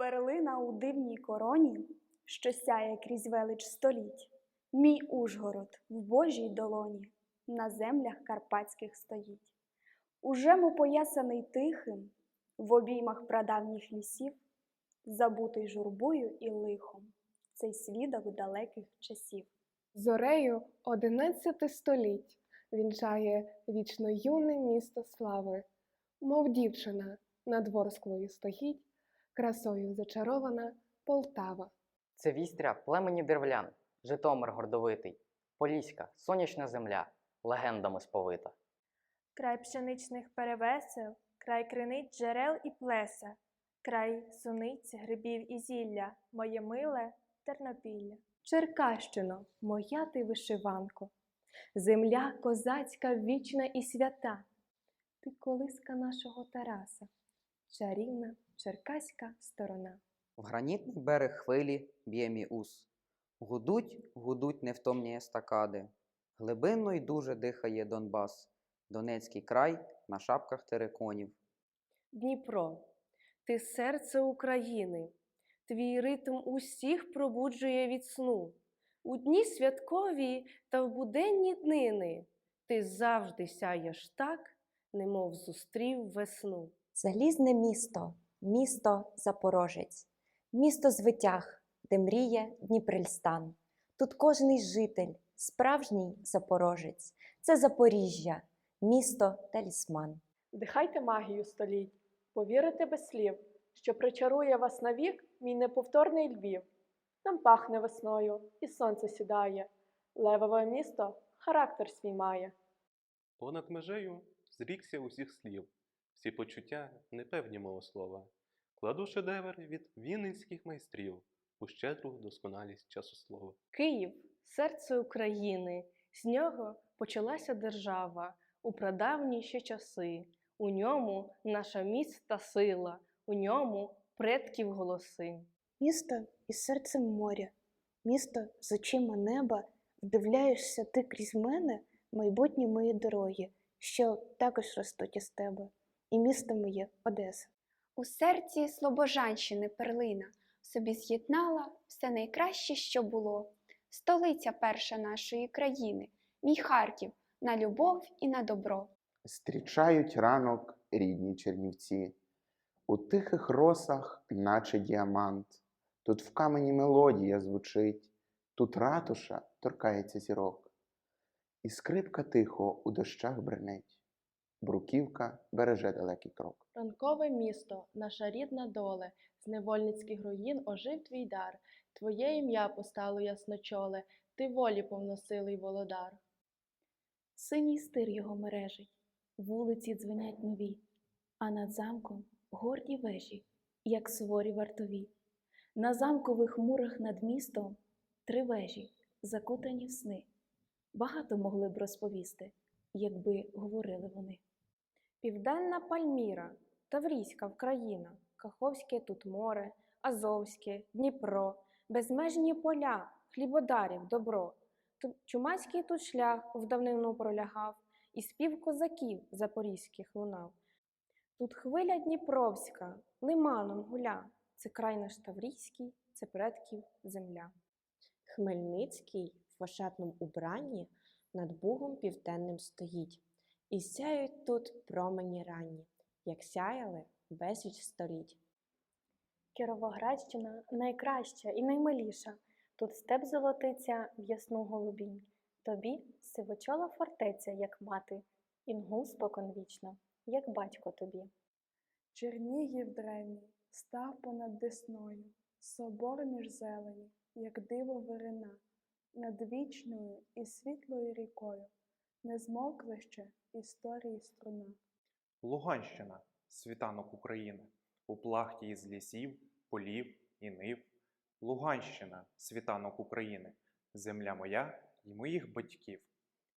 Перлина у дивній короні, що сяє крізь велич століть. Мій Ужгород в Божій долоні на землях карпатських стоїть. Уже му поясаний тихим, в обіймах прадавніх лісів, забутий журбою і лихом, цей свідок далеких часів. Зорею одинадцяти століть вінчає вічно юне місто слави, мов дівчина над ворсклою стоїть, красою зачарована Полтава. Це вістря племені деревлян, Житомир гордовитий, Поліська, сонячна земля, легендами сповита. край пшеничних перевесел, край криниць джерел і плеса, край суниць, грибів і зілля, моє миле Тернопілля. Черкащино, моя ти вишиванко, земля козацька вічна і свята, ти колиска нашого Тараса, чарівна черкаська сторона. В гранітний берег хвилі б'є мій ус. Гудуть, гудуть невтомні естакади. Глибинно й дуже дихає Донбас, Донецький край на шапках териконів. Дніпро, ти серце України, твій ритм усіх пробуджує від сну. У дні святкові та в буденні днини ти завжди сяєш так, немов зустрів весну. Залізне місто, місто Запорожець, місто звитяг, де мріє Дніпрельстан. Тут кожний житель, справжній запорожець, це Запоріжжя, місто талісман. Вдихайте магію століть, повірите без слів, що причарує вас навік мій неповторний Львів. Там пахне весною, і сонце сідає. Левове місто характер свій має. Понад межею зрікся усіх слів, всі почуття непевні мого слова. Кладу шедевр від вінницьких майстрів у щедру досконалість часослова. Київ серце України, з нього почалася держава у прадавні ще часи. У ньому наша міць та сила, у ньому предків голоси. Місто із серцем моря, місто з очима неба, вдивляєшся ти крізь мене майбутні мої дороги, що також ростуть із тебе, і місто моє Одеса. У серці Слобожанщини перлина собі з'єднала все найкраще, що було. Столиця перша нашої країни, мій Харків на любов і на добро. Зустрічають ранок рідні чернівці, у тихих росах, наче діамант. Тут в камені мелодія звучить, тут ратуша торкається зірок, і скрипка тихо у дощах бренить, бруківка береже далекий крок. Ранкове місто, наша рідна доле, з невольницьких руїн ожив твій дар, твоє ім'я постало ясночоле, ти волі повносилий володар. Синій стир його мережить, вулиці дзвенять нові, а над замком горді вежі, як суворі вартові. На замкових мурах над містом три вежі, закутані в сни. Багато могли б розповісти, якби говорили вони. Південна Пальміра, Таврійська Вкраїна, Каховське тут море, Азовське, Дніпро, безмежні поля, хлібодарів добро. Чумацький тут шлях в давнину пролягав, і спів козаків запорізьких лунав. Тут хвиля Дніпровська, лиманом гуля, це край наш Таврійський, це предків земля. Хмельницький в ошатному убранні над Бугом південним стоїть, і сяють тут промені ранні, як сяяли безліч століть. Кіровоградщина найкраща і наймиліша. Тут степ золотиться в ясну голубінь. Тобі сивочола фортеця, як мати, інгул споконвічна, як батько тобі. Чернігів древній, став понад десною, собор між зелені, як диво вирина, над вічною і світлою рікою, не змовкли ще історії струна. Луганщина світанок України, у плахті із лісів, полів і нив. Луганщина світанок України, земля моя і моїх батьків.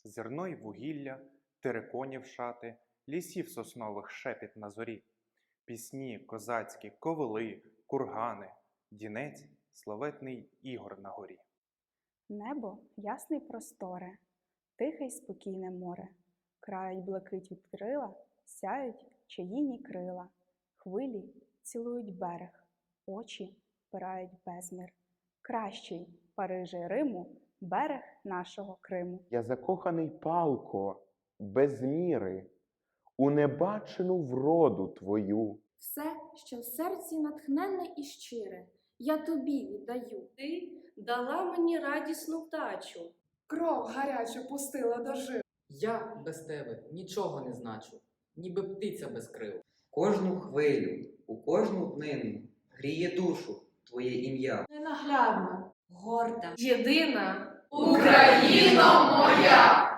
Зерно й вугілля, териконів шати, лісів соснових шепіт на зорі. Пісні козацькі, ковили, кургани, дінець, славетний ігор на горі. Небо ясне просторе, тихе й спокійне море, крають блакить від крила, сяють чаїні крила, хвилі цілують берег, очі впирають безмір. Кращий Парижа й Риму берег нашого Криму. Я закоханий палко, без міри, у небачену вроду твою. Все, що в серці натхненне і щире, я тобі віддаю. Ти дала мені радісну вдачу. Кров гарячу пустила до жив. Я без тебе нічого не значу, ніби птиця без крил. Кожну хвилю, у кожну днину гріє душу твоє ім'я. Ненаглядна, Горда, єдина Україна моя!